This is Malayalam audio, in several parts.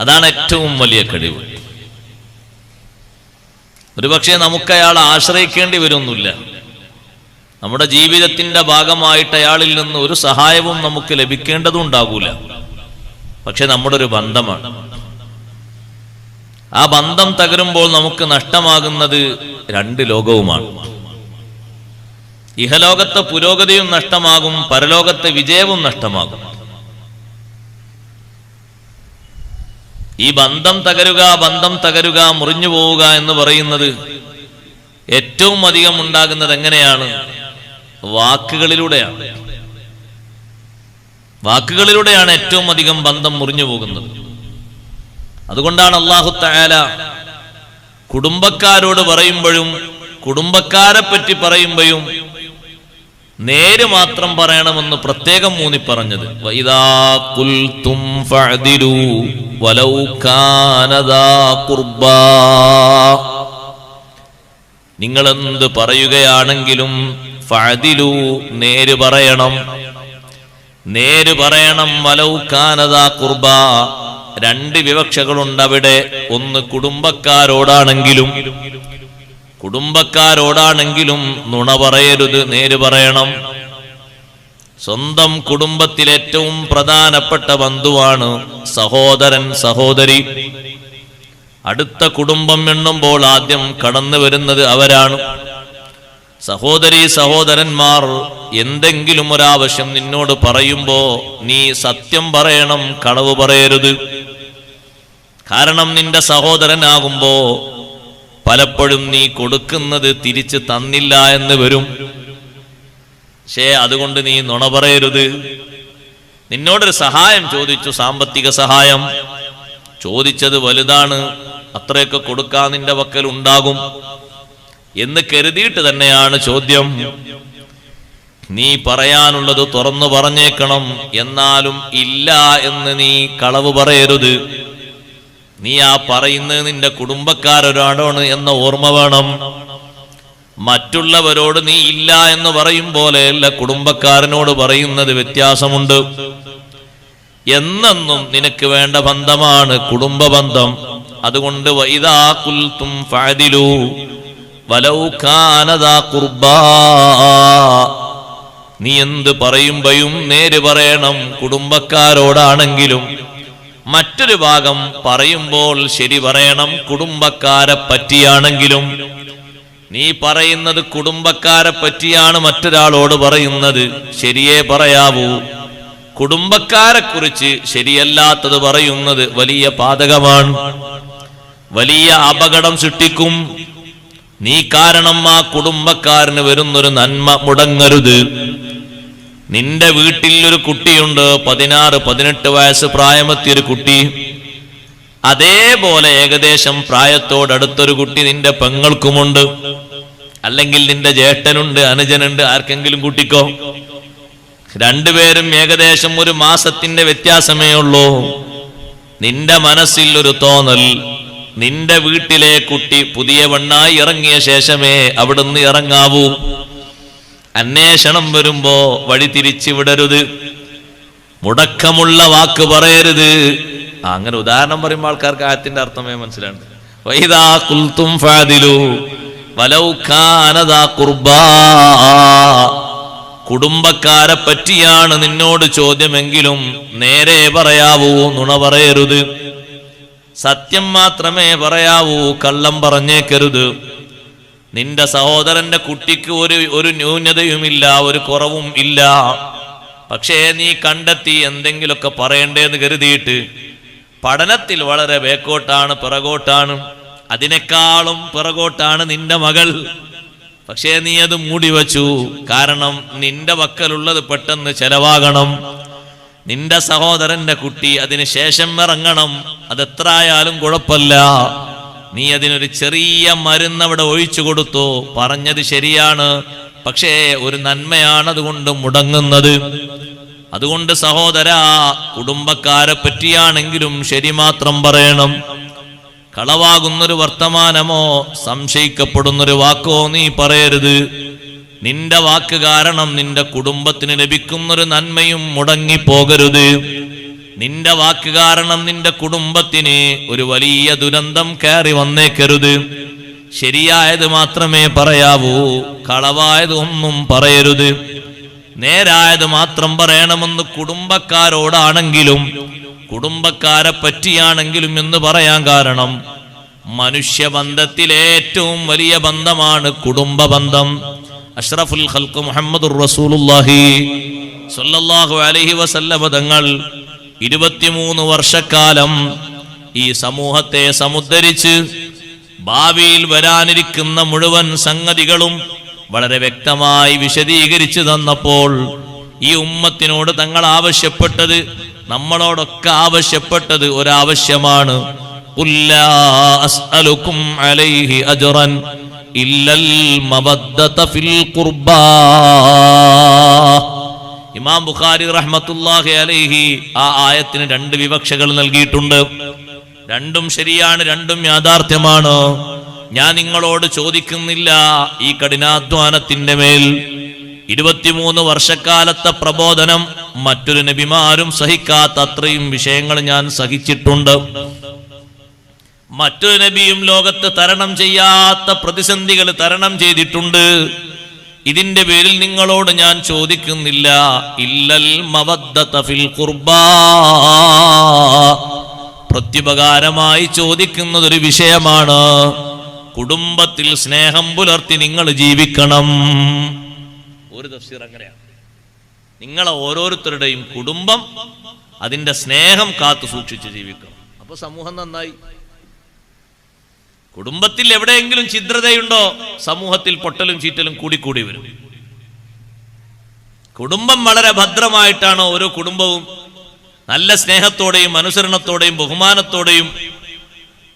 അതാണ് ഏറ്റവും വലിയ കഴിവ്. ഒരുപക്ഷെ നമുക്ക് അയാൾ ആശ്രയിക്കേണ്ടി വരുന്നില്ല. നമ്മുടെ ജീവിതത്തിന്റെ ഭാഗമായിട്ട് അയാളിൽ നിന്ന് ഒരു സഹായവും നമുക്ക് ലഭിക്കേണ്ടതും ഉണ്ടാകൂല. പക്ഷെ നമ്മുടെ ഒരു ബന്ധമാണ്. ആ ബന്ധം തകരുമ്പോൾ നമുക്ക് നഷ്ടമാകുന്നത് രണ്ട് ലോകവുമാണ്. ഇഹലോകത്തെ പുരോഗതിയും നഷ്ടമാകും പരലോകത്തെ വിജയവും നഷ്ടമാകും. ഈ ബന്ധം തകരുക ബന്ധം തകരുക മുറിഞ്ഞു പോവുക എന്ന് പറയുന്നത് ഏറ്റവും അധികം ഉണ്ടാകുന്നത് എങ്ങനെയാണ്? വാക്കുകളിലൂടെയാണ്. വാക്കുകളിലൂടെയാണ് ഏറ്റവും അധികം ബന്ധം മുറിഞ്ഞു പോകുന്നത്. അതുകൊണ്ടാണ് അള്ളാഹു തആല കുടുംബക്കാരോട് പറയുമ്പോഴും കുടുംബക്കാരെ പറ്റി പറയുമ്പോഴും നേര് മാത്രം പറയണമെന്ന് പ്രത്യേകം മൂന്നി പറഞ്ഞത് നിങ്ങൾ എന്ത് പറയുകയാണെങ്കിലും ഫഅദിലു നേര് പറയണം. നേര് പറയണം വലൗ കാനദാ കുർബ. രണ്ട് വിവക്ഷകളുണ്ട് അവിടെ ഒന്ന് കുടുംബക്കാരോടാണെങ്കിലും കുടുംബക്കാരോടാണെങ്കിലും നുണ പറയരുത് നേര് പറയണം. സ്വന്തം കുടുംബത്തിൽ ഏറ്റവും പ്രധാനപ്പെട്ട ബന്ധുവാണ് സഹോദരൻ സഹോദരി. അടുത്ത കുടുംബം എണ്ണുമ്പോൾ ആദ്യം കടന്നു വരുന്നത് അവരാണ്. സഹോദരി സഹോദരന്മാർ എന്തെങ്കിലും ഒരാവശ്യം നിന്നോട് പറയുമ്പോ നീ സത്യം പറയണം കളവ് പറയരുത്. കാരണം നിന്റെ സഹോദരനാകുമ്പോ പലപ്പോഴും നീ കൊടുക്കുന്നത് തിരിച്ച് തന്നില്ല എന്ന് വരും. പക്ഷേ അതുകൊണ്ട് നീ നുണ പറയരുത്. നിന്നോടൊരു സഹായം ചോദിച്ചു സാമ്പത്തിക സഹായം. ചോദിച്ചത് വലുതാണ് അത്രയൊക്കെ കൊടുക്കാൻ നിന്റെ വക്കൽ ഉണ്ടാകും എന്ന് കരുതിയിട്ട് തന്നെയാണ് ചോദ്യം. നീ പറയാനുള്ളത് തുറന്നു പറഞ്ഞേക്കണം എന്നാലും ഇല്ല എന്ന് നീ കളവ് പറയരുത്. നീ ആ പറയുന്നത് നിന്റെ കുടുംബക്കാരൊരാടാണ് എന്ന ഓർമ്മ വേണം. മറ്റുള്ളവരോട് നീ ഇല്ല എന്ന് പറയും പോലെയല്ല കുടുംബക്കാരനോട് പറയുന്നത് വ്യത്യാസമുണ്ട്. എന്നെന്നും നിനക്ക് വേണ്ട ബന്ധമാണ് കുടുംബ ബന്ധം. അതുകൊണ്ട് വൈദാ നീ എന്ത് പറയുമ്പോഴും നേര് പറയണം കുടുംബക്കാരോടാണെങ്കിലും മറ്റൊരു ഭാഗം പറയുമ്പോൾ ശരി പറയണം കുടുംബക്കാരെ പറ്റിയാണെങ്കിലും. നീ പറയുന്നത് കുടുംബക്കാരെ പറ്റിയാണ് മറ്റൊരാളോട് പറയുന്നത്. ശരിയേ പറയാവൂ. കുടുംബക്കാരെ കുറിച്ച് ശരിയല്ലാത്തത് പറയുന്നത് വലിയ പാതകമാണ്. വലിയ അപകടം സൃഷ്ടിക്കും. നീ കാരണം ആ കുടുംബക്കാരന് വരുന്നൊരു നന്മ മുടങ്ങരുത്. നിന്റെ വീട്ടിൽ ഒരു കുട്ടിയുണ്ട് പതിനാറ് പതിനെട്ട് വയസ്സ് പ്രായമെത്തിയൊരു കുട്ടി. അതേപോലെ ഏകദേശം പ്രായത്തോടടുത്തൊരു കുട്ടി നിന്റെ പെങ്ങൾക്കുമുണ്ട്. അല്ലെങ്കിൽ നിന്റെ ജ്യേഷ്ഠനുണ്ട് അനുജനുണ്ട് ആർക്കെങ്കിലും കുട്ടിക്കോ. രണ്ടുപേരും ഏകദേശം ഒരു മാസത്തിന്റെ വ്യത്യാസമേ ഉള്ളൂ. നിന്റെ മനസ്സിൽ ഒരു തോന്നൽ നിന്റെ വീട്ടിലെ കുട്ടി പുതിയ വണ്ണായി ഇറങ്ങിയ ശേഷമേ അവിടുന്ന് ഇറങ്ങാവൂ. അന്വേഷണം വരുമ്പോ വഴി തിരിച്ചു വിടരുത്. മുടക്കമുള്ള വാക്ക് പറയരുത്. അങ്ങനെ ഉദാഹരണം പറയുമ്പോൾ ആൾക്കാർക്ക് ആയത്തിന്റെ അർത്ഥമേ മനസ്സിലാണ് കുടുംബക്കാരെ പറ്റിയാണ് നിന്നോട് ചോദ്യമെങ്കിലും നേരെ പറയാവൂ നുണ പറയരുത്. സത്യം മാത്രമേ പറയാവൂ കള്ളം പറഞ്ഞേക്കരുത്. നിന്റെ സഹോദരന്റെ കുട്ടിക്ക് ഒരു ഒരു ന്യൂനതയുമില്ല ഒരു കുറവും ഇല്ല. പക്ഷേ നീ കണ്ടെത്തി എന്തെങ്കിലുമൊക്കെ പറയണ്ടേന്ന് കരുതിയിട്ട് പഠനത്തിൽ വളരെ ബേക്കോട്ടാണ് പിറകോട്ടാണ്. അതിനേക്കാളും പിറകോട്ടാണ് നിന്റെ മകൾ. പക്ഷേ നീ അത് മൂടി വച്ചു. കാരണം നിന്റെ പക്കലുള്ളത് പെട്ടെന്ന് ചെലവാകണം. നിന്റെ സഹോദരന്റെ കുട്ടി അതിന് ശേഷം ഇറങ്ങണം. അതെത്രായാലും കുഴപ്പമില്ല. നീ അതിനൊരു ചെറിയ മരുന്ന് അവിടെ ഒഴിച്ചു കൊടുത്തു. പറഞ്ഞത് ശരിയാണ്. പക്ഷേ ഒരു നന്മയാണ് അതുകൊണ്ട് മുടങ്ങുന്നത്. അതുകൊണ്ട് സഹോദര കുടുംബക്കാരെ പറ്റിയാണെങ്കിലും ശരി മാത്രം പറയണം. കളവാകുന്നൊരു വർത്തമാനമോ സംശയിക്കപ്പെടുന്നൊരു വാക്കോ നീ പറയരുത്. നിന്റെ വാക്ക് കാരണം നിന്റെ കുടുംബത്തിന് ലഭിക്കുന്നൊരു നന്മയും മുടങ്ങിപ്പോകരുത്. നിന്റെ വാക്ക് കാരണം നിന്റെ കുടുംബത്തിന് ഒരു വലിയ ദുരന്തം കയറി വന്നേക്കരുത്. ശരിയായത് മാത്രമേ പറയാവൂ കളവായത് ഒന്നും പറയരുത്. നേരായത് മാത്രം പറയണമെന്ന് കുടുംബക്കാരോടാണെങ്കിലും കുടുംബക്കാരെ പറ്റിയാണെങ്കിലും എന്ന് പറയാൻ കാരണം മനുഷ്യബന്ധത്തിലെ ഏറ്റവും വലിയ ബന്ധമാണ് കുടുംബ ബന്ധം അഷ്റഫുൽ ഖൽഖ് മുഹമ്മദ് റസൂലുള്ളാഹി സ്വല്ലല്ലാഹു അലൈഹി വസല്ലമ തങ്ങൾ ഇരുപത്തിമൂന്ന് വർഷക്കാലം ഈ സമൂഹത്തെ സമുദ്ധരിച്ച് ഭാവിയിൽ വരാനിരിക്കുന്ന മുഴുവൻ സംഗതികളും വളരെ വ്യക്തമായി വിശദീകരിച്ചു തന്നപ്പോൾ ഈ ഉമ്മത്തിനോട് തങ്ങൾ ആവശ്യപ്പെട്ടത് നമ്മളോടൊക്കെ ആവശ്യപ്പെട്ടത് ഒരാവശ്യമാണ്. قل ഇമാം ബുഖാരി റഹ്മത്തുല്ലാഹി അലൈഹി ആ ആയത്തിന് രണ്ട് വിവക്ഷകൾ നൽകിയിട്ടുണ്ട്. രണ്ടും ശരിയാണ് രണ്ടും യാഥാർത്ഥ്യമാണ്. ഞാൻ നിങ്ങളോട് ചോദിക്കുന്നില്ല ഈ കഠിനാധ്വാനത്തിന്റെ മേൽ. ഇരുപത്തിമൂന്ന് വർഷക്കാലത്തെ പ്രബോധനം മറ്റൊരു നബിമാരും സഹിക്കാത്ത അത്രയും വിഷയങ്ങൾ ഞാൻ സഹിച്ചിട്ടുണ്ട്. മറ്റൊരു നബിയും ലോകത്ത് തരണം ചെയ്യാത്ത പ്രതിസന്ധികൾ തരണം ചെയ്തിട്ടുണ്ട്. ഇതിന്റെ പേരിൽ നിങ്ങളോട് ഞാൻ ചോദിക്കുന്നില്ല. ഇല്ലൽ മവദ്ദത ഫിൽ ഖുർബാ. പ്രത്യുപകാരമായി ചോദിക്കുന്നത് ഒരു വിഷയമാണ്. കുടുംബത്തിൽ സ്നേഹം പുലർത്തി നിങ്ങൾ ജീവിക്കണം. ഒരു തഫ്സീർ അങ്ങനെയാണ്. നിങ്ങളെ ഓരോരുത്തരുടെയും കുടുംബം അതിന്റെ സ്നേഹം കാത്തു സൂക്ഷിച്ച് ജീവിക്കണം. അപ്പൊ സമൂഹം നന്നായി. കുടുംബത്തിൽ എവിടെയെങ്കിലും ഛിദ്രതയുണ്ടോ സമൂഹത്തിൽ പൊട്ടലും ചീറ്റലും കൂടിക്കൂടി വരും. കുടുംബം വളരെ ഭദ്രമായിട്ടാണ് ഓരോ കുടുംബവും നല്ല സ്നേഹത്തോടെയും അനുസരണത്തോടെയും ബഹുമാനത്തോടെയും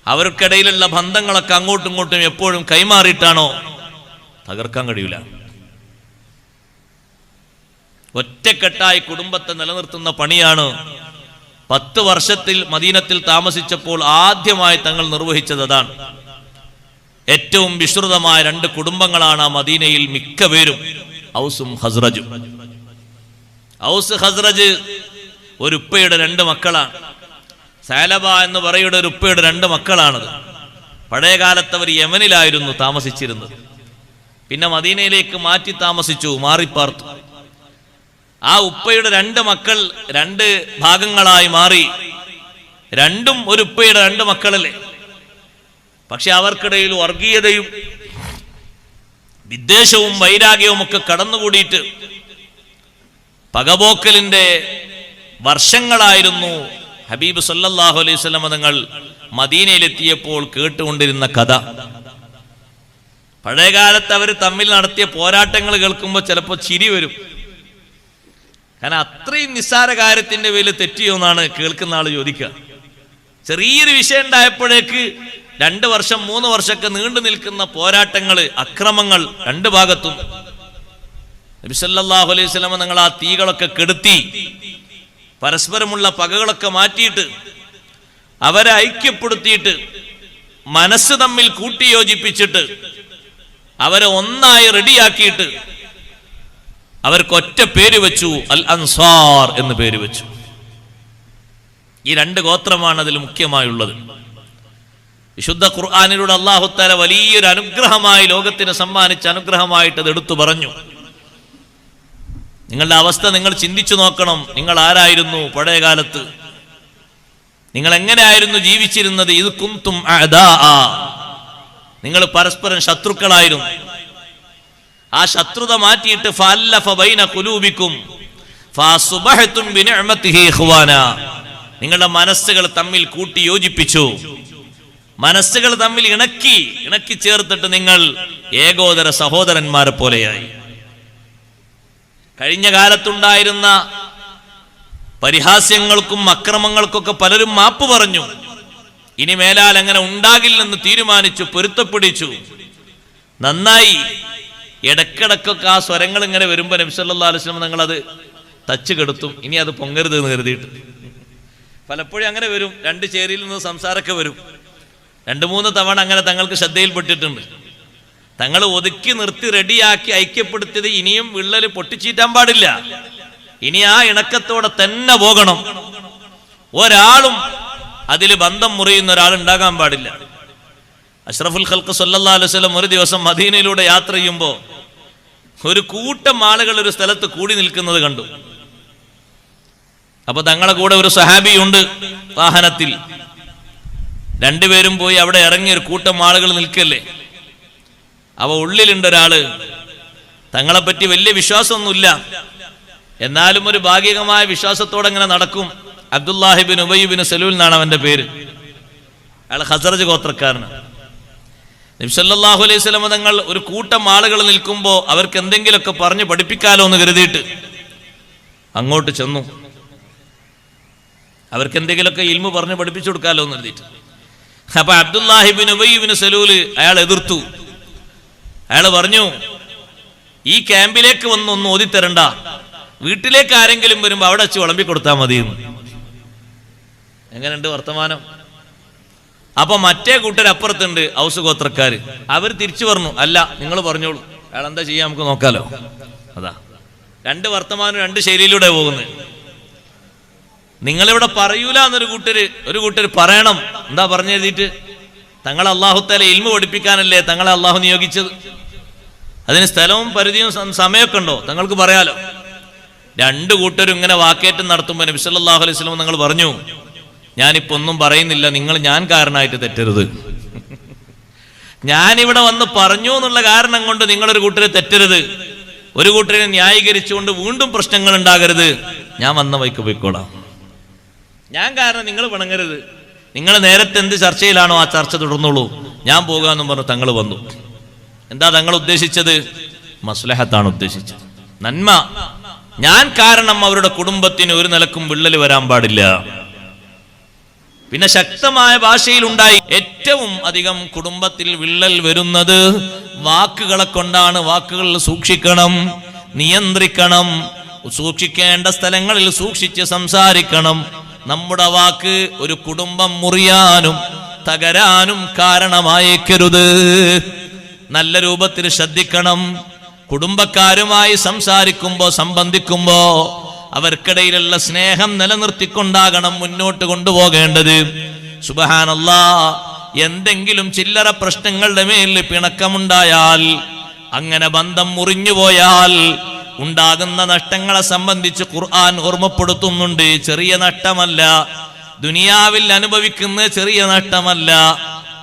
അവർക്കിടയിലുള്ള ബന്ധങ്ങളൊക്കെ അങ്ങോട്ടും ഇങ്ങോട്ടും എപ്പോഴും കൈമാറിയിട്ടാണോ തകർക്കാൻ കഴിയില്ല ഒറ്റക്കെട്ടായി കുടുംബത്തെ നിലനിർത്തുന്ന പണിയാണ് പത്ത് വർഷത്തിൽ മദീനത്തിൽ താമസിച്ചപ്പോൾ ആദ്യമായി തങ്ങൾ നിർവഹിച്ചത് അതാണ്. ഏറ്റവും വിശ്രുതമായ രണ്ട് കുടുംബങ്ങളാണ് ആ മദീനയിൽ മിക്ക പേരും ഔസും ഹസ്രജും ഔസ് ഹസ്രജ് ഒരു ഉപ്പയുടെ രണ്ട് മക്കളാണ്. സാലബ എന്ന് പറയുന്ന ഒരു ഉപ്പയുടെ രണ്ട് മക്കളാണത്. പഴയ കാലത്ത് അവർ യമനിലായിരുന്നു താമസിച്ചിരുന്നത്. പിന്നെ മദീനയിലേക്ക് മാറ്റി താമസിച്ചു മാറിപ്പാർത്തു. ആ ഉപ്പയുടെ രണ്ട് മക്കൾ രണ്ട് ഭാഗങ്ങളായി മാറി. രണ്ടും ഒരു ഉപ്പയുടെ രണ്ട് മക്കളല്ലേ പക്ഷെ അവർക്കിടയിൽ വർഗീയതയും വിദ്വേഷവും വൈരാഗ്യവും ഒക്കെ കടന്നുകൂടിയിട്ട് പകപോക്കലിന്റെ വർഷങ്ങളായിരുന്നു ഹബീബ് സല്ലാഹു അലൈഹി വസല്ലം തങ്ങൾ മദീനയിലെത്തിയപ്പോൾ കേട്ടുകൊണ്ടിരുന്ന കഥ. പഴയകാലത്ത് അവർ തമ്മിൽ നടത്തിയ പോരാട്ടങ്ങൾ കേൾക്കുമ്പോൾ ചിലപ്പോൾ ചിരി വരും. കാരണം അത്രയും നിസ്സാര കാര്യത്തിന്റെ പേരിൽ തെറ്റിയോ എന്നാണ് കേൾക്കുന്ന ആൾ ചോദിക്കുക. ചെറിയൊരു വിഷയം ഉണ്ടായപ്പോഴേക്ക് രണ്ട് വർഷം മൂന്ന് വർഷമൊക്കെ നീണ്ടു നിൽക്കുന്ന പോരാട്ടങ്ങൾ അക്രമങ്ങൾ രണ്ട് ഭാഗത്തും. നബിസല്ലാഹു അലൈഹി സ്വലമ നിങ്ങൾ ആ തീകളൊക്കെ കെടുത്തി പരസ്പരമുള്ള പകകളൊക്കെ മാറ്റിയിട്ട് അവരെ ഐക്യപ്പെടുത്തിയിട്ട് മനസ്സ് തമ്മിൽ കൂട്ടിയോജിപ്പിച്ചിട്ട് അവരെ ഒന്നായി റെഡിയാക്കിയിട്ട് അവർക്ക് ഒറ്റ പേര് വെച്ചു അൽ അൻസാർ എന്ന് പേര് വെച്ചു. ഈ രണ്ട് ഗോത്രമാണ് അതിൽ മുഖ്യമായുള്ളത്. വിശുദ്ധ ഖുർആാനിലൂടെ അള്ളാഹുത്താല വലിയൊരു അനുഗ്രഹമായി ലോകത്തിന് സമ്മാനിച്ച അനുഗ്രഹമായിട്ട് അത് എടുത്തു പറഞ്ഞു. നിങ്ങളുടെ അവസ്ഥ നിങ്ങൾ ചിന്തിച്ചു നോക്കണം. നിങ്ങൾ ആരായിരുന്നു പഴയ കാലത്ത് നിങ്ങൾ എങ്ങനെയായിരുന്നു ജീവിച്ചിരുന്നത്? ഇത് കുന്തും നിങ്ങൾ പരസ്പരം ശത്രുക്കളായിരുന്നു. ആ ശത്രുത മാറ്റിയിട്ട് കുലൂബിക്കും നിങ്ങളുടെ മനസ്സുകൾ തമ്മിൽ കൂട്ടി യോജിപ്പിച്ചു മനസ്സുകൾ തമ്മിൽ ഇണക്കി ഇണക്കി ചേർത്തിട്ട് നിങ്ങൾ ഏകോദര സഹോദരന്മാരെ പോലെയായി. കഴിഞ്ഞ കാലത്തുണ്ടായിരുന്ന പരിഹാസ്യങ്ങൾക്കും അക്രമങ്ങൾക്കൊക്കെ പലരും മാപ്പ് പറഞ്ഞു. ഇനി മേലാൽ അങ്ങനെ ഉണ്ടാകില്ലെന്ന് തീരുമാനിച്ചു പൊരുത്തപ്പിടിച്ചു നന്നായി. ഇടക്കിടക്കൊക്കെ ആ സ്വരങ്ങൾ ഇങ്ങനെ വരുമ്പോൾ നബിസല്ലാ അലുസ്ലം നിങ്ങളത് തച്ച് കെടുത്തും. ഇനി അത് പൊങ്ങരുത് എന്ന് കരുതിയിട്ട്. പലപ്പോഴും അങ്ങനെ വരും. രണ്ട് ചേരിയിൽ നിന്ന് സംസാരമൊക്കെ വരും. രണ്ട് മൂന്ന് തവണ അങ്ങനെ തങ്ങൾക്ക് ശ്രദ്ധയിൽപ്പെട്ടിട്ടുണ്ട്. തങ്ങൾ ഒതുക്കി നിർത്തി റെഡിയാക്കി ഐക്യപ്പെടുത്തിയത് ഇനിയും വിള്ളൽ പൊട്ടിച്ചീറ്റാൻ പാടില്ല. ഇനി ആ ഇണക്കത്തോടെ തന്നെ പോകണം. ഒരാളും അതിൽ ബന്ധം മുറിയുന്ന ഒരാൾ ഉണ്ടാകാൻ പാടില്ല. അഷ്റഫുൽ ഖൽക്ക് അലൈഹി വസല്ലം ഒരു ദിവസം മദീനയിലൂടെ യാത്ര ചെയ്യുമ്പോൾ ഒരു കൂട്ടം ആളുകൾ ഒരു സ്ഥലത്ത് കൂടി നിൽക്കുന്നത് കണ്ടു. അപ്പൊ തങ്ങളെ കൂടെ ഒരു സഹാബിയുണ്ട് വാഹനത്തിൽ. രണ്ടുപേരും പോയി അവിടെ ഇറങ്ങി ഒരു കൂട്ടം ആളുകൾ നിൽക്കല്ലേ? അവ ഉള്ളിലുണ്ട് ഒരാൾ. തങ്ങളെപ്പറ്റി വലിയ വിശ്വാസമൊന്നുമില്ല. എന്നാലും ഒരു ഭാഗികമായ വിശ്വാസത്തോടെ അങ്ങനെ നടക്കും അബ്ദുല്ലാഹിബിൻ ഉബൈബിൻ സലൂൽ എന്നാണ് അവന്റെ പേര്. അയാൾ ഹസറജ് ഗോത്രക്കാരനാണ്. നബ്സല്ലാഹു അലൈഹി സ്വലമ തങ്ങൾ ഒരു കൂട്ടം ആളുകൾ നിൽക്കുമ്പോൾ അവർക്ക് എന്തെങ്കിലുമൊക്കെ പറഞ്ഞ് പഠിപ്പിക്കാലോ എന്ന് കരുതിയിട്ട് അങ്ങോട്ട് ചെന്നു. അവർക്ക് എന്തെങ്കിലുമൊക്കെ ഇൽമു പറഞ്ഞ് പഠിപ്പിച്ചു കൊടുക്കാലോ എന്ന് കരുതിയിട്ട്. അപ്പൊ അബ്ദുല്ലാഹിബിൻ ഉബൈബിന് സലൂൽ അയാൾ എതിർത്തു. അയാൾ പറഞ്ഞു ഈ ക്യാമ്പിലേക്ക് വന്ന് ഒന്ന് ഓതിത്തരണ്ട. വീട്ടിലേക്ക് ആരെങ്കിലും വരുമ്പോ അവിടെ വെച്ച് വിളമ്പി കൊടുത്താൽ മതി എങ്ങനെയുണ്ട് വർത്തമാനം? അപ്പൊ മറ്റേ കൂട്ടരപ്പുറത്തുണ്ട് ഹൗസ് ഗോത്രക്കാര്. അവർ തിരിച്ചു പറഞ്ഞു അല്ല നിങ്ങൾ പറഞ്ഞോളൂ. അയാൾ എന്താ ചെയ്യാൻ നമുക്ക് നോക്കാലോ. അതാ. രണ്ട് വർത്തമാനം രണ്ട് ശൈലിയിലൂടെ പോകുന്നത്. നിങ്ങളിവിടെ പറയൂല എന്നൊരു കൂട്ടര് ഒരു കൂട്ടര് പറയണം. എന്താ പറഞ്ഞു എഴുതിയിട്ട്? തങ്ങളെ അള്ളാഹുത്തല ഇൽമ പഠിപ്പിക്കാനല്ലേ തങ്ങളെ അള്ളാഹു നിയോഗിച്ചത്? അതിന് സ്ഥലവും പരിധിയും സമയമൊക്കെ ഉണ്ടോ? തങ്ങൾക്ക് പറയാലോ. രണ്ട് കൂട്ടരും ഇങ്ങനെ വാക്കേറ്റം നടത്തുമ്പോൾ നബി സല്ലല്ലാഹു അലൈഹി സ്വലം നിങ്ങൾ പറഞ്ഞു ഞാനിപ്പോ ഒന്നും പറയുന്നില്ല. നിങ്ങൾ ഞാൻ കാരണമായിട്ട് തെറ്റരുത്. ഞാനിവിടെ വന്ന് പറഞ്ഞു എന്നുള്ള കാരണം കൊണ്ട് നിങ്ങളൊരു കൂട്ടരെ തെറ്റരുത്. ഒരു കൂട്ടരെ ന്യായീകരിച്ചുകൊണ്ട് വീണ്ടും പ്രശ്നങ്ങൾ ഉണ്ടാകരുത്. ഞാൻ വന്ന വൈക്ക് പോയിക്കോളാം. ഞാൻ കാരണം നിങ്ങൾ പിണങ്ങരുത്. നിങ്ങൾ നേരത്തെ എന്ത് ചർച്ചയിലാണോ ആ ചർച്ച തുടർന്നുള്ളൂ. ഞാൻ പോകാമെന്നും പറഞ്ഞു തങ്ങൾ വന്നു. എന്താ തങ്ങൾ ഉദ്ദേശിച്ചത്? മസ്ലഹത്താണ് ഉദ്ദേശിച്ചത്. നന്മ. ഞാൻ കാരണം അവരുടെ കുടുംബത്തിന് ഒരു നിലക്കും വിള്ളൽ വരാൻ പാടില്ല. പിന്നെ ശക്തമായ ഭാഷയിൽ ഉണ്ടായി ഏറ്റവും അധികം കുടുംബത്തിൽ വിള്ളൽ വരുന്നത് വാക്കുകളെ കൊണ്ടാണ്. വാക്കുകൾ സൂക്ഷിക്കണം നിയന്ത്രിക്കണം സൂക്ഷിക്കേണ്ട സ്ഥലങ്ങളിൽ സൂക്ഷിച്ച് സംസാരിക്കണം. നമ്മുടെ വാക്ക് ഒരു കുടുംബം മുറിയാനും തകരാനും കാരണമായേക്കരുത്. നല്ല രൂപത്തിൽ ശ്രദ്ധിക്കണം. കുടുംബക്കാരുമായി സംസാരിക്കുമ്പോ സംബന്ധിക്കുമ്പോ അവർക്കിടയിലുള്ള സ്നേഹം നിലനിർത്തിക്കൊണ്ടാകണം മുന്നോട്ട് കൊണ്ടുപോകേണ്ടത്. സുബഹാനല്ല എന്തെങ്കിലും ചില്ലറ പ്രശ്നങ്ങളുടെ മേലിൽ പിണക്കമുണ്ടായാൽ അങ്ങനെ ബന്ധം മുറിഞ്ഞുപോയാൽ ഉണ്ടാകുന്ന നഷ്ടങ്ങളെ സംബന്ധിച്ച് ഖുർആൻ ഓർമ്മപ്പെടുത്തുന്നുണ്ട്. ചെറിയ നഷ്ടമല്ല. ദുനിയാവിൽ അനുഭവിക്കുന്ന ചെറിയ നഷ്ടമല്ല.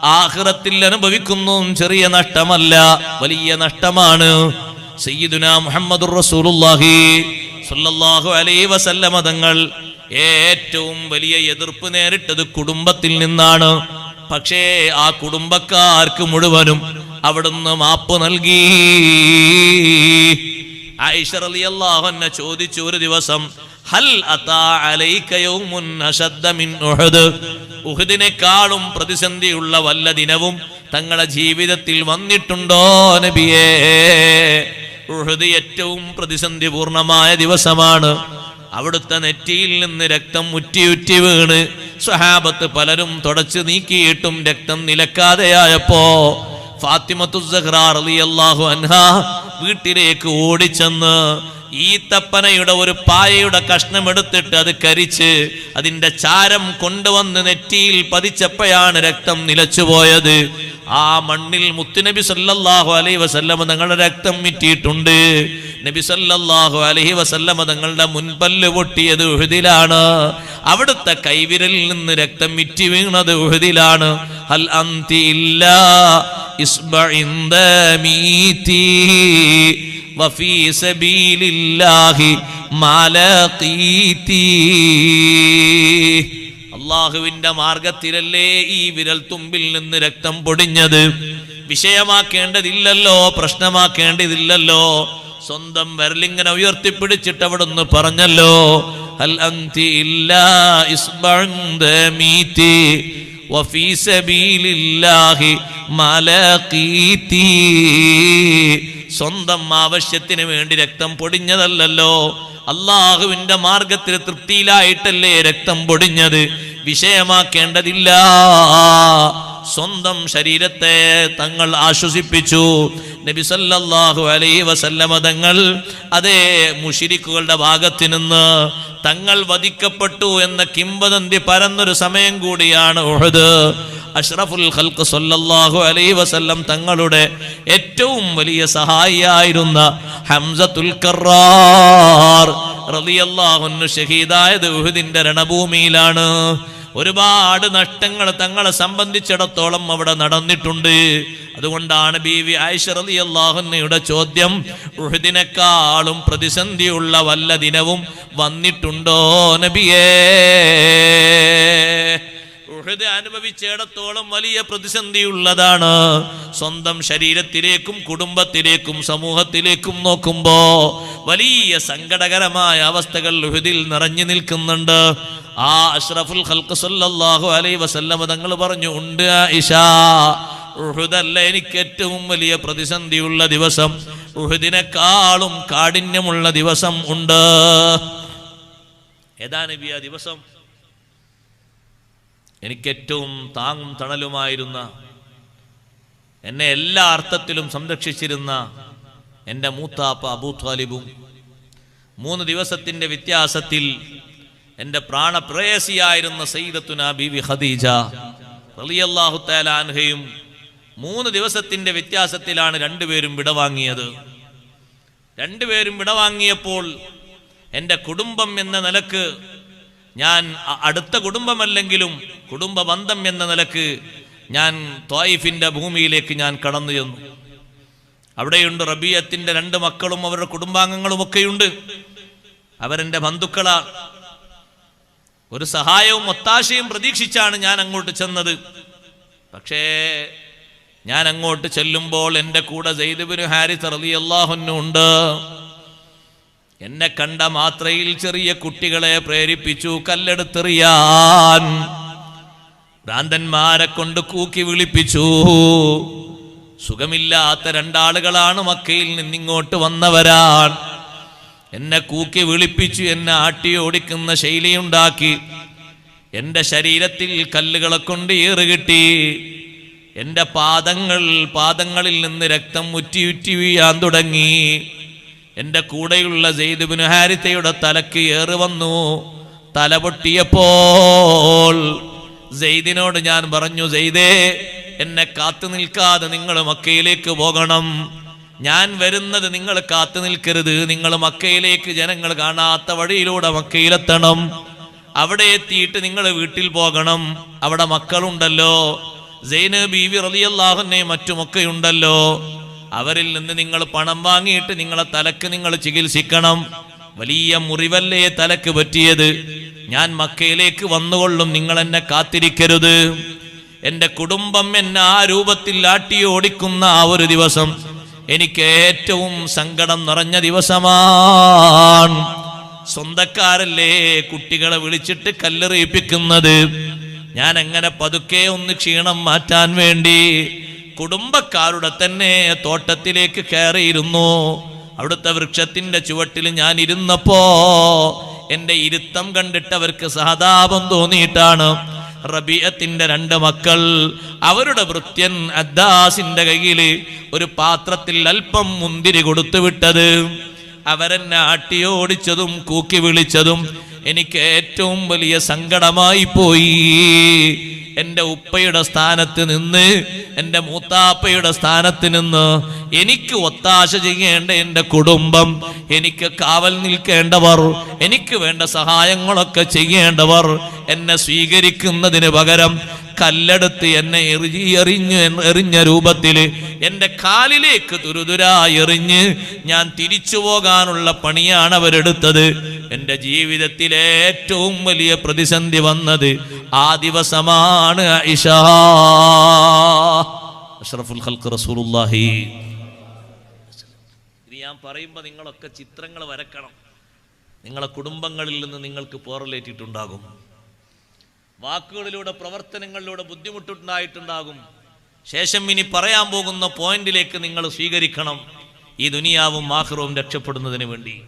ആഹ്റത്തിൽ അനുഭവിക്കുന്നതും ചെറിയ നഷ്ടമല്ല. വലിയ നഷ്ടമാണ്. സയ്യിദുന മുഹമ്മദ് റസൂലുള്ളാഹി സ്വല്ലല്ലാഹു അലൈഹി വസല്ലമ തങ്ങൾ ഏറ്റവും വലിയ എതിർപ്പ് നേരിട്ടത് കുടുംബത്തിൽ നിന്നാണ്. പക്ഷേ ആ കുടുംബക്കാർക്ക് മുഴുവനും അവിടുന്ന് മാപ്പ് നൽകി. ആയിഷ റളിയല്ലാഹു അൻഹ ചോദിച്ചു ഒരു ദിവസം ഹൽ ഉഹദിനെക്കാളും പ്രതിസന്ധിയുള്ള വല്ല ദിനവും തങ്ങളുടെ ജീവിതത്തിൽ വന്നിട്ടുണ്ടോ നബിയേ? ഉഹദ് ഏറ്റവും പ്രതിസന്ധി പൂർണമായ ദിവസമാണ്. അവിടുത്തെ നെറ്റിയിൽ നിന്ന് രക്തം ഉറ്റിയുറ്റി വീണ് സ്വഹാബത്ത് പലരും തുടച്ചു നീക്കിയിട്ടും രക്തം നിലക്കാതെയായപ്പോ ഫാത്തിമത്തു അലി റളിയല്ലാഹു അൻഹ വീട്ടിലേക്ക് ഓടിച്ചെന്ന് ഈത്തപ്പനയുടെ ഒരു പായയുടെ കഷ്ണം എടുത്തിട്ട് അത് കരിച്ച് അതിന്റെ ചാരം കൊണ്ടുവന്ന് നെറ്റിയിൽ പതിച്ചപ്പോഴാണ് രക്തം നിലച്ചുപോയത്. ആ മണ്ണിൽ മുത്തുനബി സല്ലല്ലാഹു അലൈഹി വസല്ലമ തങ്ങളുടെ രക്തം മിറ്റിയിട്ടുണ്ട്. നബി സല്ലല്ലാഹു അലൈഹി വസല്ലമ തങ്ങളുടെ മുൻപല്ല് പൊട്ടിയത് ഉഹുദിലാണ്. അവിടുത്തെ കൈവിരലിൽ നിന്ന് രക്തം മിറ്റി വീണത് ഉഹുദിലാണ്. ഹൽ അന്തി ഇല്ലാ മാലഖീതി അള്ളാഹുവിന്റെ മാർഗത്തിലല്ലേ ഈ വിരൽ തുമ്പിൽ നിന്ന് രക്തം പൊടിഞ്ഞത്? വിഷയമാക്കേണ്ടതില്ലല്ലോ പ്രശ്നമാക്കേണ്ടതില്ലല്ലോ. സ്വന്തം വിരലിങ്ങനെ ഉയർത്തിപ്പിടിച്ചിട്ട് അവിടുന്ന് പറഞ്ഞല്ലോ വഫീ സബീലില്ലാഹി മലഖീതി സ്വന്തം ആവശ്യത്തിന് വേണ്ടി രക്തം പൊടിഞ്ഞതല്ലല്ലോ. അള്ളാഹുവിന്റെ മാർഗത്തിൽ തൃപ്തിയിലായിട്ടല്ലേ രക്തം പൊടിഞ്ഞത്? വിഷയമാക്കേണ്ടതില്ല. സ്വന്തം ശരീരത്തെ തങ്ങൾ ആശ്വസിപ്പിച്ചു. നബി സല്ലല്ലാഹു അലൈഹി വസല്ലമ തങ്ങൾ അതേ മുഷിരിക്കുകളുടെ ഭാഗത്ത് നിന്ന് തങ്ങൾ വധിക്കപ്പെട്ടു എന്ന കിംവദന്തി പരന്നൊരു സമയം കൂടിയാണ് ഉഹദ്. അഷ്റഫുൽ ഖൽക്ക് സല്ലല്ലാഹു അലൈഹി വസല്ലം തങ്ങളുടെ ഏറ്റവും വലിയ സഹായിയായിരുന്ന ഹംസത്തുൽ കറാർ ഷഹീദായത് ഉഹുദിന്റെ രണഭൂമിയിലാണ്. ഒരുപാട് നഷ്ടങ്ങൾ തങ്ങളെ സംബന്ധിച്ചിടത്തോളം അവിടെ നടന്നിട്ടുണ്ട്. അതുകൊണ്ടാണ് ബീവി ആയിഷ അള്ളാഹുന്നയുടെ ചോദ്യം ഉഹദിനെക്കാളും പ്രതിസന്ധിയുള്ള വല്ല ദിനവും വന്നിട്ടുണ്ടോ നബിയേ? ഉഹദ് അനുഭവിച്ചിടത്തോളം വലിയ പ്രതിസന്ധി ഉള്ളതാണ് സ്വന്തം ശരീരത്തിലേക്കും കുടുംബത്തിലേക്കും സമൂഹത്തിലേക്കും നോക്കുമ്പോ വലിയ സങ്കടകരമായ അവസ്ഥകൾ ഉഹദിൽ നിറഞ്ഞു നിൽക്കുന്നുണ്ട്. ആ അഷ്റഫുൽ ഖൽഖ് സല്ലല്ലാഹു അലൈഹി വസല്ലമ തങ്ങൾ പറഞ്ഞു ഉണ്ട് ആയിഷ ഉഹുദല്ല എനിക്ക് ഏറ്റവും വലിയ പ്രതിസന്ധിയുള്ള ദിവസം. ഉഹുദിനെക്കാളും കാഠിന്യമുള്ള ദിവസം ഉണ്ട്. ഏതാ നബി ആ ദിവസം? എനിക്ക് ഏറ്റവും താങ്ങും തണലുമായിരുന്ന എന്നെ എല്ലാ അർത്ഥത്തിലും സംരക്ഷിച്ചിരുന്ന എന്റെ മൂത്താപ്പ അബൂ ത്വാലിബും മൂന്ന് ദിവസത്തിന്റെ വ്യത്യാസത്തിൽ എന്റെ പ്രാണപ്രേയസിയായിരുന്ന സയ്യിദത്തുന ബിവി ഖദീജ റളിയല്ലാഹു തആല അൻഹയും മൂന്ന് ദിവസത്തിന്റെ വ്യത്യാസത്തിലാണ് രണ്ടുപേരും വിടവാങ്ങിയത് രണ്ടുപേരും വിടവാങ്ങിയപ്പോൾ എന്റെ കുടുംബം എന്ന നിലയ്ക്ക് ഞാൻ അടുത്ത കുടുംബമല്ലെങ്കിലും കുടുംബ ബന്ധം എന്ന നിലയ്ക്ക് ഞാൻ ത്വായിഫിന്റെ ഭൂമിയിലേക്ക് ഞാൻ കടന്നു ചെന്നു. അവിടെയുണ്ട് റബിയത്തിന്റെ രണ്ട് മക്കളും അവരുടെ കുടുംബാംഗങ്ങളും ഒക്കെയുണ്ട് അവരെന്റെ ബന്ധുക്കളാ. ഒരു സഹായവും ഒത്താശയും പ്രതീക്ഷിച്ചാണ് ഞാൻ അങ്ങോട്ട് ചെന്നത്. പക്ഷേ ഞാൻ അങ്ങോട്ട് ചെല്ലുമ്പോൾ എന്റെ കൂടെ സെയ്ദുബിന് ഹാരിസ് റളിയല്ലാഹുന്നുണ്ട് എന്നെ കണ്ട മാത്രയിൽ ചെറിയ കുട്ടികളെ പ്രേരിപ്പിച്ചു കല്ലെടുത്തെറിയാൻ. ഭ്രാന്തന്മാരെ കൊണ്ട് കൂക്കി വിളിപ്പിച്ചു. സുഖമില്ലാത്ത രണ്ടാളുകളാണ് മക്കയിൽ നിന്നിങ്ങോട്ട് വന്നവരാൻ എന്നെ കൂക്കി വിളിപ്പിച്ചു എന്നെ ആട്ടി ഓടിക്കുന്ന ശൈലിയുണ്ടാക്കി. എന്റെ ശരീരത്തിൽ കല്ലുകളെ കൊണ്ട് ഏറുകിട്ടി. എന്റെ പാദങ്ങൾ പാദങ്ങളിൽ നിന്ന് രക്തം ഉറ്റി ഉറ്റി വീഴാൻ തുടങ്ങി. എന്റെ കൂടെയുള്ള സെയ്ദുബിന് ഹാരിത്തയുടെ തലക്ക് ഏറി വന്നു. തല പൊട്ടിയപ്പോൾ സെയ്ദിനോട് ഞാൻ പറഞ്ഞു സെയ്ദേ എന്നെ കാത്തു നിൽക്കാതെ നിങ്ങൾ മക്കയിലേക്ക് പോകണം. ഞാൻ വരുന്നത് നിങ്ങൾ കാത്തു നിൽക്കരുത്. നിങ്ങൾ മക്കയിലേക്ക് ജനങ്ങൾ കാണാത്ത വഴിയിലൂടെ മക്കയിലെത്തണം. അവിടെ എത്തിയിട്ട് നിങ്ങൾ വീട്ടിൽ പോകണം. അവിടെ മക്കളുണ്ടല്ലോ. സൈന ബീവി റലിയല്ലാഹുനെയും മറ്റുമൊക്കെ ഉണ്ടല്ലോ. അവരിൽ നിന്ന് നിങ്ങൾ പണം വാങ്ങിയിട്ട് നിങ്ങളെ തലക്ക് നിങ്ങൾ ചികിത്സിക്കണം. വലിയ മുറിവല്ലേ തലക്ക് പറ്റിയത്? ഞാൻ മക്കയിലേക്ക് വന്നുകൊള്ളും നിങ്ങൾ എന്നെ കാത്തിരിക്കരുത്. എന്റെ കുടുംബം എന്നെ ആ രൂപത്തിൽ ആട്ടി ഓടിക്കുന്ന ആ ഒരു ദിവസം എനിക്ക് ഏറ്റവും സങ്കടം നിറഞ്ഞ ദിവസമാണ്. സ്വന്തക്കാരല്ലേ കുട്ടികളെ വിളിച്ചിട്ട് കല്ലെറിയിപ്പിക്കുന്നത്? ഞാൻ എങ്ങനെ പതുക്കെ ഒന്ന് ക്ഷീണം മാറ്റാൻ വേണ്ടി കുടുംബക്കാരുടെ തന്നെ തോട്ടത്തിലേക്ക് കയറിയിരുന്നു. അവിടുത്തെ വൃക്ഷത്തിന്റെ ചുവട്ടിൽ ഞാൻ ഇരുന്നപ്പോ എന്റെ ഇരുത്തം കണ്ടിട്ട് അവർക്ക് സഹതാപം തോന്നിയിട്ടാണ് റബിയത്തിന്റെ രണ്ട് മക്കൾ അവരുടെ വൃത്യൻ അദ്ദാസിന്റെ കയ്യിൽ ഒരു പാത്രത്തിൽ അല്പം മുന്തിരി കൊടുത്തു വിട്ടത്. അവരെന്നെ ആട്ടിയോടിച്ചതും കൂക്കി വിളിച്ചതും എനിക്ക് ഏറ്റവും വലിയ സങ്കടമായി പോയി. എന്റെ ഉപ്പയുടെ സ്ഥാനത്ത് നിന്ന് എന്റെ മൂത്താപ്പയുടെ സ്ഥാനത്ത് നിന്ന് എനിക്ക് ഒത്താശ ചെയ്യേണ്ട എന്റെ കുടുംബം എനിക്ക് കാവൽ നിൽക്കേണ്ടവർ എനിക്ക് വേണ്ട സഹായങ്ങളൊക്കെ ചെയ്യേണ്ടവർ എന്നെ സ്വീകരിക്കുന്നതിന് പകരം കല്ലെടുത്ത് എന്നെ എറിഞ്ഞ് എറിഞ്ഞ് രൂപത്തിൽ എന്റെ കാലിലേക്ക് തുരുതുരാ എറിഞ്ഞ് ഞാൻ തിരിച്ചു പോകാനുള്ള പണിയാണ് അവരെടുത്തത്. എന്റെ ജീവിതത്തിലെ ഏറ്റവും വലിയ പ്രതിസന്ധി വന്നത് ആ ദിവസമാണ് അഷ്റഫുൽ ഇത് ഞാൻ പറയുമ്പോൾ നിങ്ങളൊക്കെ ചിത്രങ്ങൾ വരക്കണം. നിങ്ങളെ കുടുംബങ്ങളിൽ നിന്ന് നിങ്ങൾക്ക് പോറലേറ്റിട്ടുണ്ടാകും. വാക്കുകളിലൂടെ പ്രവർത്തനങ്ങളിലൂടെ ബുദ്ധിമുട്ടുണ്ടായിട്ടുണ്ടാകും. ശേഷം ഇനി പറയാൻ പോകുന്ന പോയിന്റിലേക്ക് നിങ്ങൾ സ്വീകരിക്കണം. ഈ ദുനിയാവും ആഹ്റവും രക്ഷപ്പെടുന്നതിന് വേണ്ടി.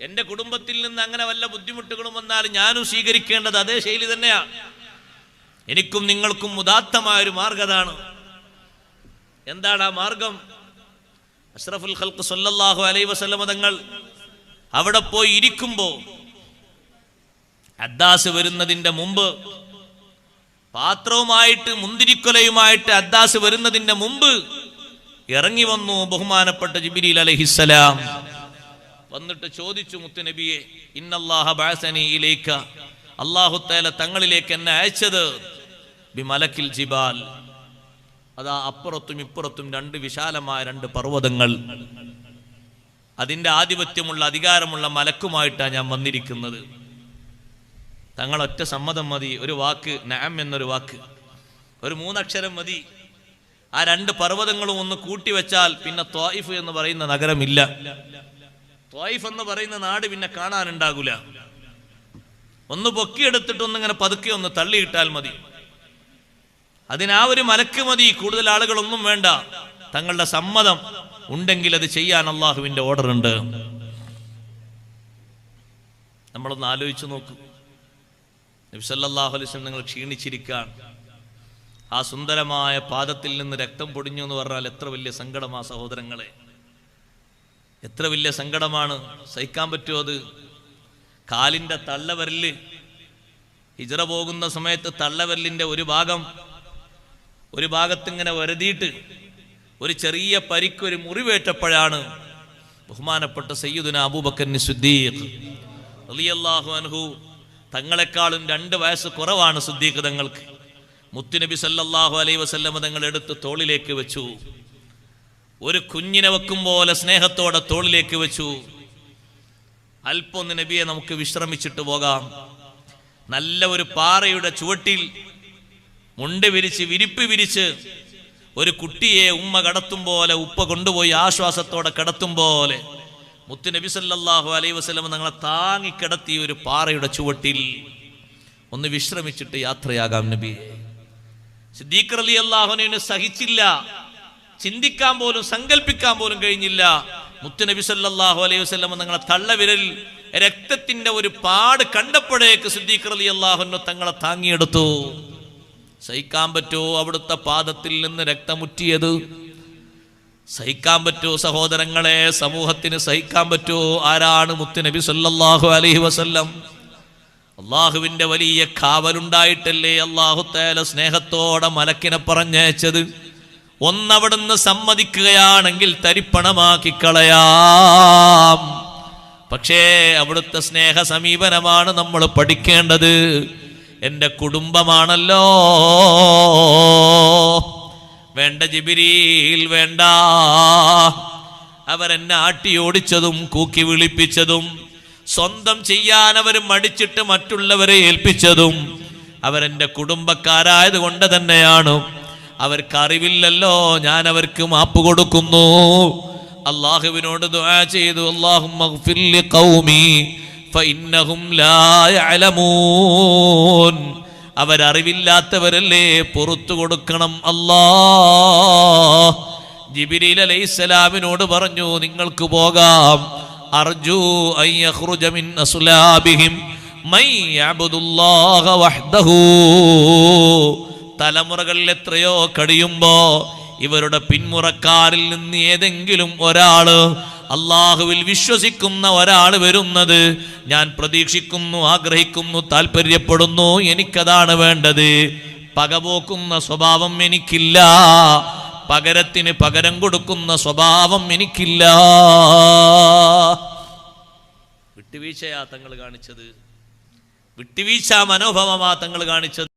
എന്റെ കുടുംബത്തിൽ നിന്ന് അങ്ങനെ വല്ല ബുദ്ധിമുട്ടുകളും വന്നാൽ ഞാനും സ്വീകരിക്കേണ്ടത് അതേ ശൈലി തന്നെയാണ് എനിക്കും നിങ്ങൾക്കും ഉദാത്തമായൊരു മാർഗതാണ്. എന്താണ് ആ മാർഗം? അഷ്റഫുൽ ഖൽക്ക് സല്ലല്ലാഹു അലൈഹി വസല്ലമ തങ്ങൾ അവിടെ പോയി ഇരിക്കുമ്പോ അദ്ദാസ് വരുന്നതിന്റെ മുമ്പ് പാത്രവുമായിട്ട് മുന്തിരിക്കൊലയുമായിട്ട് അദ്ദാസ് വരുന്നതിന്റെ മുമ്പ് ഇറങ്ങി വന്നു ബഹുമാനപ്പെട്ട ജിബിരിൽ അലഹിസലാം വന്നിട്ട് ചോദിച്ചു മുത്തുനബിയെ ഇന്നല്ലാഹ അള്ളാഹു തേല തങ്ങളിലേക്ക് എന്നെ അയച്ചത് ബിമലക്കിൽ ജിബാൽ. അതാ അപ്പുറത്തും ഇപ്പുറത്തും രണ്ട് വിശാലമായ രണ്ട് പർവതങ്ങൾ. അതിന്റെ ആധിപത്യമുള്ള അധികാരമുള്ള മലക്കുമായിട്ടാണ് ഞാൻ വന്നിരിക്കുന്നത്. തങ്ങൾ ഒറ്റ സമ്മതം മതി ഒരു വാക്ക് നാം എന്നൊരു വാക്ക്. ഒരു മൂന്നക്ഷരം മതി. ആ രണ്ട് പർവതങ്ങളും ഒന്ന് കൂട്ടിവെച്ചാൽ പിന്നെ ത്വായിഫ് എന്ന് പറയുന്ന നഗരമില്ല. ത്വായിഫ് എന്ന് പറയുന്ന നാട് പിന്നെ കാണാനുണ്ടാകൂല. ഒന്ന് പൊക്കിയെടുത്തിട്ടൊന്നിങ്ങനെ പതുക്കെ ഒന്ന് തള്ളിയിട്ടാൽ മതി. അതിനാ ഒരു മലക്ക് മതി കൂടുതൽ ആളുകളൊന്നും വേണ്ട. തങ്ങളുടെ സമ്മതം ഉണ്ടെങ്കിൽ അത് ചെയ്യാൻ അള്ളാഹുവിന്റെ ഓർഡർ ഉണ്ട് നമ്മളൊന്ന് ആലോചിച്ചു നോക്കൂ. നബ്സല്ലാഹു നിങ്ങൾ ക്ഷീണിച്ചിരിക്കാൻ ആ സുന്ദരമായ പാദത്തിൽ നിന്ന് രക്തം പൊടിഞ്ഞു എന്ന് പറഞ്ഞാൽ എത്ര വലിയ സങ്കടമാ സഹോദരങ്ങളെ. എത്ര വലിയ സങ്കടമാണ്. സഹിക്കാൻ പറ്റുമോ അത്? കാലിന്റെ തള്ളവരൽ. ഹിജറ പോകുന്ന സമയത്ത് തള്ളവരലിന്റെ ഒരു ഭാഗം ഒരു ഭാഗത്തിങ്ങനെ വരുതിയിട്ട് ഒരു ചെറിയ പരിക്ക് ഒരു മുറിവേറ്റപ്പോഴാണ് ബഹുമാനപ്പെട്ട സയ്യിദുന അബൂബക്കർ സുദ്ദീഖ് റളിയല്ലാഹു അൻഹു തങ്ങളെക്കാളും രണ്ട് വയസ്സ് കുറവാണ് സുദ്ദീഖ് തങ്ങൾക്ക് മുത്തുനബി സല്ലാഹു അലൈ വസല്ലമ തങ്ങൾ എടുത്ത് തോളിലേക്ക് വെച്ചു. ഒരു കുഞ്ഞിനെ വെക്കും പോലെ സ്നേഹത്തോടെ തോളിലേക്ക് വെച്ചു. അല്പം ഒന്ന് നബിയെ നമുക്ക് വിശ്രമിച്ചിട്ട് പോകാം. നല്ല ഒരു പാറയുടെ ചുവട്ടിൽ മുണ്ട് വിരിച്ച് വിരിപ്പ് വിരിച്ച് ഒരു കുട്ടിയെ ഉമ്മ കടത്തും പോലെ ഉപ്പ കൊണ്ടുപോയി ആശ്വാസത്തോടെ കടത്തും പോലെ മുത്തു നബി സല്ലല്ലാഹു അലൈഹി വസ്ലം ഞങ്ങളെ താങ്ങി കിടത്തി ഒരു പാറയുടെ ചുവട്ടിൽ ഒന്ന് വിശ്രമിച്ചിട്ട് യാത്രയാകാം നബി. സിദ്ദീഖ് അലി അള്ളാഹുനെ സഹിച്ചില്ല. ചിന്തിക്കാൻ പോലും സങ്കല്പിക്കാൻ പോലും കഴിഞ്ഞില്ല. മുത്തു നബി സല്ലല്ലാഹു അലൈഹി വസ്ലം ഞങ്ങളെ തള്ളവിരൽ രക്തത്തിന്റെ ഒരു പാട് കണ്ടപ്പോഴേക്ക് സിദ്ദീഖ് അലി അള്ളാഹുനു തങ്ങളെ താങ്ങിയെടുത്തു. സഹിക്കാൻ പറ്റുമോ അവിടുത്തെ പാദത്തിൽ നിന്ന് രക്തമുറ്റിയത്? സഹിക്കാൻ പറ്റുമോ സഹോദരങ്ങളെ സമൂഹത്തിന് സഹിക്കാൻ പറ്റുമോ ആരാണ് മുത്തുനബി സല്ലാഹു അലഹി വസല്ലം? അള്ളാഹുവിന്റെ വലിയ കാവലുണ്ടായിട്ടല്ലേ അള്ളാഹു തേല സ്നേഹത്തോടെ മലക്കിനെ പറഞ്ഞയച്ചത്? ഒന്നവിടുന്ന് സമ്മതിക്കുകയാണെങ്കിൽ തരിപ്പണമാക്കി കളയാം. പക്ഷേ അവിടുത്തെ സ്നേഹ സമീപനമാണ് നമ്മൾ പഠിക്കേണ്ടത്. എന്റെ കുടുംബമാണല്ലോ. വേണ്ട ജിബിരിയിൽ വേണ്ട. അവരെന്നെ ആട്ടി ഓടിച്ചതും കൂക്കി വിളിപ്പിച്ചതും സ്വന്തം ചെയ്യാൻ അവർ മടിച്ചിട്ട് മറ്റുള്ളവരെ ഏൽപ്പിച്ചതും അവരെന്റെ കുടുംബക്കാരായത് കൊണ്ട് തന്നെയാണ്. അവർക്ക് അറിവില്ലല്ലോ ഞാൻ അവർക്ക് മാപ്പ് കൊടുക്കുന്നു. അള്ളാഹുവിനോട് ദുആ ചെയ്തു ഗ്ഫിർ ലിഖൗമി ഫഇന്നഹും ലാ യഅലമൂൻ. അവരറിവില്ലാത്തവരല്ലേ? പുറത്തു കൊടുക്കണം അല്ലാ ജിബിരിൽ അലൈസലാമിനോട് പറഞ്ഞു നിങ്ങൾക്ക് പോകാം. അർജു വഹ്ദഹു. തലമുറകളിൽ എത്രയോ കടിയുമ്പോ ഇവരുടെ പിന്മുറക്കാരിൽ നിന്ന് ഏതെങ്കിലും ഒരാൾ അള്ളാഹുവിൽ വിശ്വസിക്കുന്ന ഒരാൾ വരുന്നത് ഞാൻ പ്രതീക്ഷിക്കുന്നു ആഗ്രഹിക്കുന്നു താല്പര്യപ്പെടുന്നു എനിക്കതാണ് വേണ്ടത്. പകപോക്കുന്ന സ്വഭാവം എനിക്കില്ല. പകരത്തിന് പകരം കൊടുക്കുന്ന സ്വഭാവം എനിക്കില്ല. വിട്ടുവീഴ്ചയാ തങ്ങൾ കാണിച്ചത്. വിട്ടുവീഴ്ച മനോഭാവമാ തങ്ങൾ കാണിച്ചത്.